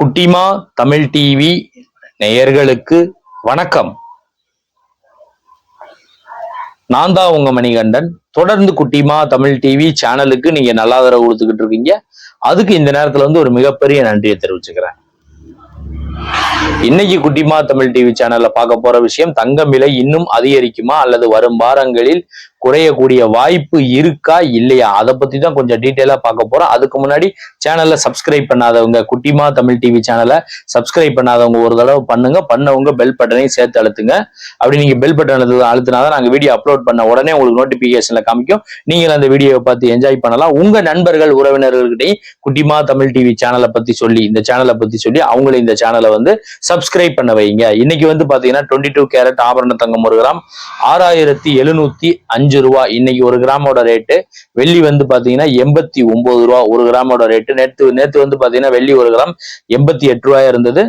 குட்டிமா தமிழ் டிவி நேயர்களுக்கு வணக்கம். நான் தான் உங்க மணிகண்டன். தொடர்ந்து குட்டிமா தமிழ் டிவி சேனலுக்கு நீங்க நல்லா ஆதரவு கொடுத்துக்கிட்டு இருக்கீங்க. அதுக்கு இந்த நேரத்துல வந்து ஒரு மிகப்பெரிய நன்றியை தெரிவிச்சுக்கிறேன். இன்னைக்கு குட்டிமா தமிழ் டிவி சேனல்ல பார்க்க போற விஷயம் தங்கம் விலை இன்னும் அதிகரிக்குமா அல்லது வரும் வாரங்களில் குறையக்கூடிய வாய்ப்பு இருக்கா இல்லையா? அதை பத்தி தான் கொஞ்சம் டீட்டெயிலா பார்க்க போறோம். அதுக்கு முன்னாடி சேனல்ல சப்ஸ்கிரைப் பண்ணாதவங்க குட்டிமா தமிழ் டிவி சேனலை சப்ஸ்கிரைப் பண்ணாதவங்க ஒரு தடவை பண்ணுங்க. பண்ணவங்க பெல் பட்டனையும் சேர்த்து அழுத்துங்க. அப்படி நீங்க பெல் பட்டன் அழுத்து அழுத்தினாதான் நாங்க வீடியோ அப்லோட் பண்ண உடனே உங்களுக்கு நோட்டிபிகேஷன்ல காமிக்கும். நீங்கள் அந்த வீடியோவை பார்த்து என்ஜாய் பண்ணலாம். உங்க நண்பர்கள் உறவினர்கள்கிட்டையும் குட்டிமா தமிழ் டிவி சேனலை பத்தி சொல்லி இந்த சேனலை பத்தி சொல்லி அவங்களும் இந்த சேனலை வந்து சப்ஸ்கிரைப் பண்ண வைங்க. இன்னைக்கு வந்து பாத்தீங்கன்னா டுவெண்ட்டி டூ கேரட் ஆபரண தங்கம் ஒரு கிராம் ஆறாயிரத்தி எழுநூத்தி அஞ்சு ரூபா. இன்னைக்கு ஒரு கிராமோட ரேட்டு வெள்ளி வந்து பாத்தீங்கன்னா எண்பத்தி ஒன்பது ரூபா. ஒரு கிராமோட ரேட்டு நேற்று நேத்து வந்து பாத்தீங்கன்னா வெள்ளி ஒரு கிராம் எண்பத்தி எட்டு ரூபாயா இருந்தது.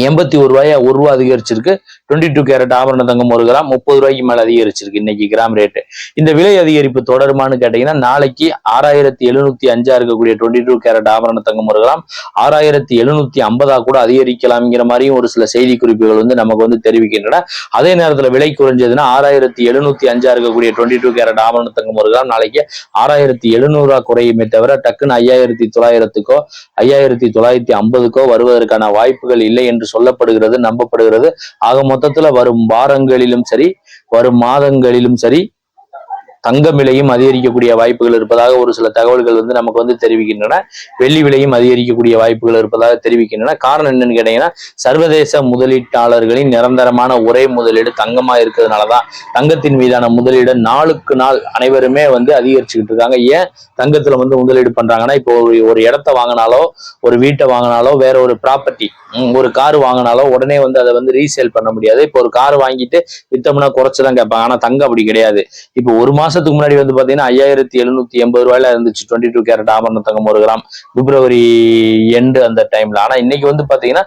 எண்பத்தி ஒரு ரூபாயா ஒரு ரூபா அதிகரிச்சிருக்கு. டுவெண்ட்டி டூ கேரட் ஆபரண தங்கம் ஒரு கிராம் முப்பது ரூபாய்க்கு மேல அதிகரிச்சிருக்கு இன்னைக்கு கிராம் ரேட்டு இந்த விலை அதிகரிப்பு தொடருமான்னு கேட்டீங்கன்னா நாளைக்கு ஆறாயிரத்தி எழுநூத்தி அஞ்சா இருக்கக்கூடிய டுவெண்ட்டி டூ கேரட் ஆபரண தங்கம் ஒரு கிராம் ஆறாயிரத்தி எழுநூத்தி ஐம்பதா கூட அதிகரிக்கலாம்ங்கிற மாதிரியும் ஒரு சில செய்தி குறிப்புகள் வந்து நமக்கு வந்து தெரிவிக்கின்றன. அதே நேரத்துல விலை குறைஞ்சதுன்னா ஆறாயிரத்தி எழுநூத்தி அஞ்சா இருக்கக்கூடிய டுவெண்ட்டி டூ கேரட் ஆபரண தங்கம் ஒரு கிராம் நாளைக்கு ஆறாயிரத்தி எழுநூறுவா குறையுமே தவிர டக்குன்னு ஐயாயிரத்தி தொள்ளாயிரத்துக்கோ ஐயாயிரத்தி தொள்ளாயிரத்தி ஐம்பதுக்கோ வருவதற்கான வாய்ப்புகள் இல்லை என்று சொல்லப்படுகிறது நம்பப்படுகிறது. ஆக மொத்தத்துல வரும் வாரங்களிலும் சரி வரும் மாதங்களிலும் சரி தங்கம் விலையும் அதிகரிக்கக்கூடிய வாய்ப்புகள் இருப்பதாக ஒரு சில தகவல்கள் வந்து நமக்கு வந்து தெரிவிக்கின்றன. வெள்ளி விலையும் அதிகரிக்கக்கூடிய வாய்ப்புகள் இருப்பதாக தெரிவிக்கின்றன. காரணம் என்னன்னு கேட்டீங்கன்னா சர்வதேச முதலீட்டாளர்களின் நிரந்தரமான ஒரே முதலீடு தங்கமா இருக்கிறதுனாலதான். தங்கத்தின் மீதான முதலீடு நாளுக்கு நாள் அனைவருமே வந்து அதிகரிச்சுக்கிட்டு இருக்காங்க. ஏன் தங்கத்துல வந்து முதலீடு பண்றாங்கன்னா இப்போ ஒரு ஒரு இடத்த வாங்கினாலோ ஒரு வீட்டை வாங்கினாலோ வேற ஒரு ப்ராப்பர்ட்டி ஒரு கார் வாங்கினாலோ உடனே வந்து அதை வந்து ரீசேல் பண்ண முடியாது. இப்போ ஒரு கார் வாங்கிட்டு வித்தம்னா குறைச்சுதான் கேட்பாங்க. ஆனா தங்கம் அப்படி கிடையாது. இப்போ ஒரு மாசத்துக்கு முன்னாடி வந்து பாத்தீங்கன்னா ஐயாயிரத்தி எழுநூத்தி எண்பது ரூபாயில இருந்துச்சு. டுவெண்ட்டி டூ கேரட் ஆபரண தங்கம் ஒரு கிராம். பிப்ரவரி எண்டு அந்த டைம்ல ஆனா இன்னைக்கு வந்து பாத்தீங்கன்னா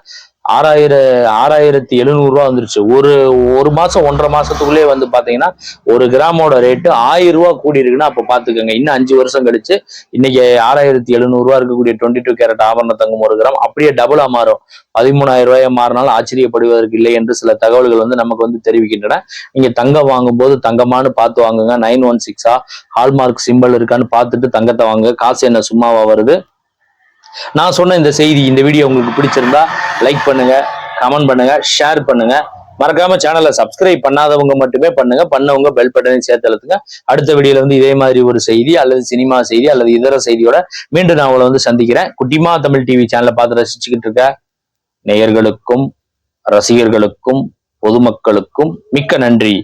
ஆறாயிர ஆறாயிரத்தி எழுநூறு வந்துருச்சு. ஒரு ஒரு மாசம் ஒன்றரை மாசத்துக்குள்ளே வந்து பார்த்தீங்கன்னா ஒரு கிராமோட ரேட்டு ஆயிரம் ரூபா கூடி இருக்குன்னா அப்போ பார்த்துக்கோங்க இன்னும் அஞ்சு வருஷம் கழிச்சு இன்னைக்கு ஆறாயிரத்தி எழுநூறுவா இருக்கக்கூடிய டுவெண்ட்டி டூ கேரட் ஆபரண தங்கம் ஒரு கிராம் அப்படியே டபுளாக மாறும். பதிமூணாயிரம் ரூபாய் மாறினாலும் ஆச்சரியப்படுவதற்கு இல்லை என்று சில தகவல்கள் வந்து நமக்கு வந்து தெரிவிக்கின்றன. நீங்க தங்கம் வாங்கும்போது தங்கமானு பார்த்து வாங்குங்க. நைன் ஒன் சிக்ஸா ஹால்மார்க் சிம்பிள் இருக்கான்னு பார்த்துட்டு தங்கத்தை வாங்க காசு என்ன சும்மாவா வருது? நான் சொன்ன இந்த செய்தி இந்த வீடியோ உங்களுக்கு பிடிச்சிருந்தா லைக் பண்ணுங்க கமெண்ட் பண்ணுங்க ஷேர் பண்ணுங்க. மறக்காம சேனலை சப்ஸ்கிரைப் பண்ணாதவங்க மட்டுமே பண்ணுங்க. பண்ணவங்க பெல் பட்டனை சேர்த்தழுத்துங்க அடுத்த வீடியோல வந்து இதே மாதிரி ஒரு செய்தி அல்லது சினிமா செய்தி அல்லது இதர செய்தியோட மீண்டும் நான் அவளை வந்து சந்திக்கிறேன். குட்டிமா தமிழ் டிவி சேனலை பார்த்து ரசிச்சுக்கிட்டு இருக்க நேயர்களுக்கும் ரசிகர்களுக்கும் பொதுமக்களுக்கும் மிக்க நன்றி.